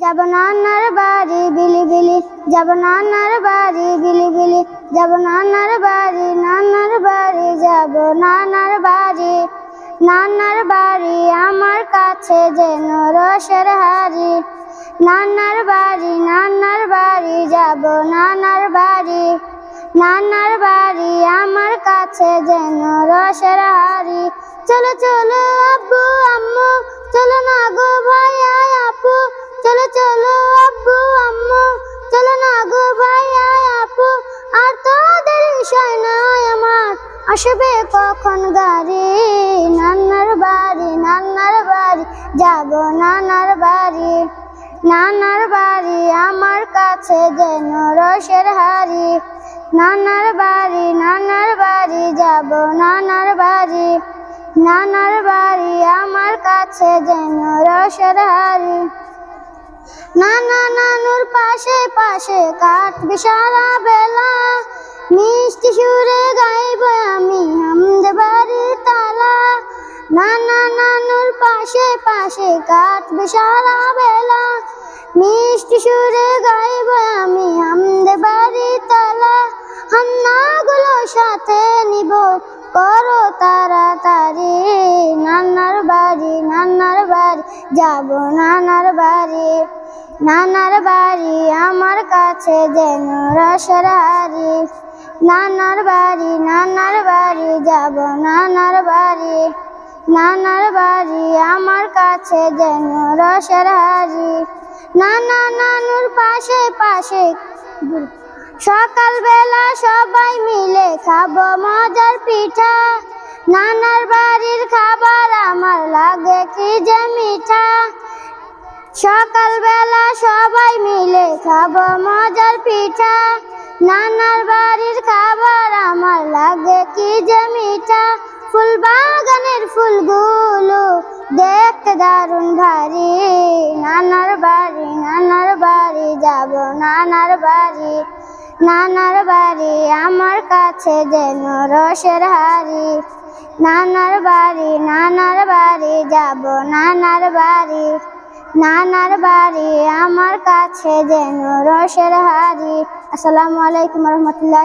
যাব নানার বাড়ি বিলি বিলি, যাব নানার বাড়ি বিলি বিলি, যাব নানার বাড়ি নানার বাড়ি, যাব নানার বাড়ি নানার বাড়ি আমার কাছে যেন রসের হাড়ি। নানার বাড়ি নানার বাড়ি, যাব নানার বাড়ি নানার বাড়ি আমার কাছে যেন রসের হাড়ি। চলো চলো আব্বু, আম্মু, চলো না গো চলো আব্বু, আম্মু, চলো না গো ভাইয়া আপু। আর তো দেরি বিষয় নয় আমার, আসবে কখন গাড়ি? নানার বাড়ি নানার বাড়ি, যাব নানার বাড়ি। নানার বাড়ি আমার কাছে যেন রসের হাড়ি। নানার বাড়ি নানার বাড়ি, যাব নানার বাড়ি। নানার বাড়ি আমার কাছে যেন রসের হাড়ি। নানা নানুর পাশে পাশে কাটবে সারা বেলা। মিষ্টি সুরে গাইব আমি হামদে বাড়ি তালা নানা নানুর পাশে পাশে কাটবে সারা বেলা। মিষ্টি সুরে গাইব আমি হামদে বাড়ি তালা। হান্নাগুলো সাথে নিব করো তাড়াতাড়ি যাব নানার বাড়ি নানার বাড়ি আমার কাছে যেন রসের হাড়ি নানার বাড়ি নানার বাড়ি যাব নানার বাড়ি নানার বাড়ি আমার কাছে যেন রসের হাড়ি নানা নানুর পাশে পাশে সকালবেলা সবাই মিলে খাব মজার পিঠা। নানার বাড়ির খাবার আমার লাগে কি যে মিঠা। সকালবেলা সবাই মিলে খাব মজার পিঠা। নানার বাড়ির খাবার আমার লাগে কি যে মিঠা। ফুল বাগানের ফুলগুলো দেখতে দারুণ ভারী। নানার বাড়ি নানার বাড়ি যাব, নানার বাড়ি। নানার বাড়ি আমার কাছে যেন রসের হাড়ি। নানার বাড়ি নানার বাড়ি যাব, নানার বাড়ি। নানার বাড়ি আমার কাছে যেন রসের হাড়ি। আসসালামু আলাইকুম রহমতুল্লাহ